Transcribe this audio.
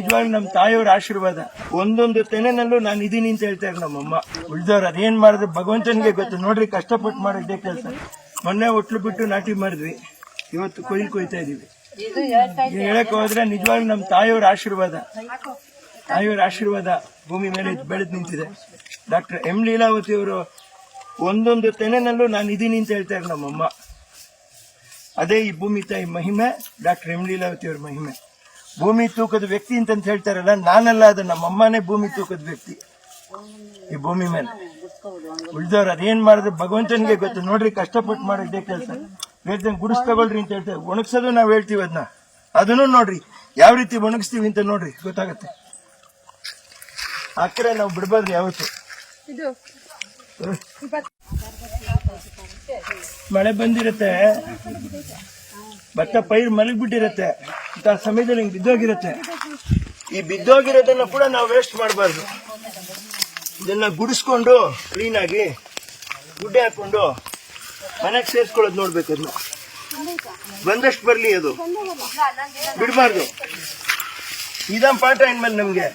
ನಿಜವಾಗ್ಲೂ ನಮ್ಮ ತಾಯಿಯವ್ರ ಆಶೀರ್ವಾದ. ಒಂದೊಂದು ತೆನೆನಲ್ಲೂ ನಾನು ಇದೀನಿ ಅಂತ ಹೇಳ್ತಾರೆ ನಮ್ಮಮ್ಮ. ಉಳ್ದವ್ರು ಅದೇನ್ ಮಾಡಿದ್ರೆ ಭಗವಂತನಿಗೆ ಗೊತ್ತು. ನೋಡ್ರಿ ಕಷ್ಟಪಟ್ಟು ಮಾಡಿದ್ದೆ ಕೆಲಸ. ಮೊನ್ನೆ ಒಟ್ಲು ಬಿಟ್ಟು ನಾಟಿ ಮಾಡಿದ್ವಿ. ಇವತ್ತು ಕೊಯ್ಲು ಕೊಯ್ತಾ ಇದೀವಿ. ಹೇಳಕ್ ಹೋದ್ರೆ ನಿಜವಾಗ್ಲೂ ನಮ್ಮ ತಾಯಿಯವ್ರ ಆಶೀರ್ವಾದ. ತಾಯಿಯವ್ರ ಆಶೀರ್ವಾದ ಭೂಮಿ ಮೇಲೆ ಬೆಳೆದು ನಿಂತಿದೆ. ಡಾಕ್ಟರ್ ಎಂ ಲೀಲಾವತಿ ಅವರು ಒಂದೊಂದು ತೆನೆನಲ್ಲೂ ನಾನು ಇದೀನಿ ಅಂತ ಹೇಳ್ತಾರೆ ನಮ್ಮಮ್ಮ. ಅದೇ ಈ ಭೂಮಿ ತಾಯಿ ಮಹಿಮೆ ಡಾಕ್ಟರ್ ಎಂ ಲೀಲಾವತಿ ಅವ್ರ ಮಹಿಮೆ. ಭೂಮಿ ತೂಕದ ವ್ಯಕ್ತಿ ಅಂತ ಹೇಳ್ತಾರಲ್ಲ ನಾನಲ್ಲ ಅದು ನಮ್ಮಮ್ಮನೇ ಭೂಮಿ ತೂಕದ ವ್ಯಕ್ತಿ. ಈ ಭೂಮಿ ಮೇಲೆ. ಉಳ್ದವ್ರು ಅದೇನ್ ಮಾಡಿದ್ರೆ ಭಗವಂತನಿಗೆ ಗೊತ್ತು. ನೋಡ್ರಿ ಕಷ್ಟಪಟ್ಟು ಮಾಡಿದ್ದೆ ಕೆಲಸ. ಹೇಳ್ತೇನೆ ಗುಡಿಸ್ ತಗೊಳ್ರಿ ಅಂತ ಹೇಳ್ತೇವೆ ಒಣಗ್ಸೋದು ನಾವು ಹೇಳ್ತೀವಿ ಅದನ್ನ ಅದನ್ನು ನೋಡ್ರಿ ಯಾವ ರೀತಿ ಒಣಗಿಸ್ತೀವಿ ಅಂತ ನೋಡ್ರಿ ಗೊತ್ತಾಗತ್ತೆ. ಅಕ್ಕರೆ ನಾವು ಬಿಡ್ಬಾರ್ದು ಯಾವತ್ತು. ಮಳೆ ಬಂದಿರತ್ತೆ ಭತ್ತ ಪೈರು ಮಲಗ್ಬಿಟ್ಟಿರತ್ತೆ. ಅಂತ ಸಮಯದಲ್ಲಿ ಹಿಂಗೆ ಬಿದ್ದೋಗಿರುತ್ತೆ. ಈ ಬಿದ್ದೋಗಿರೋದನ್ನ ಕೂಡ ನಾವು ವೇಸ್ಟ್ ಮಾಡಬಾರ್ದು. ಇದನ್ನ ಗುಡಿಸ್ಕೊಂಡು ಕ್ಲೀನ್ ಆಗಿ ಗುಡ್ಡೆ ಹಾಕೊಂಡು ಮನೆಗೆ ಸೇರಿಸ್ಕೊಳ್ಳೋದು ನೋಡ್ಬೇಕು ಅದನ್ನ ಬಂದಷ್ಟು ಬರಲಿ ಅದು. ಬಿಡಬಾರ್ದು. ಇದಂ ಪಾಠ ಇನ್ಮೇಲೆ ನಮ್ಗೆ.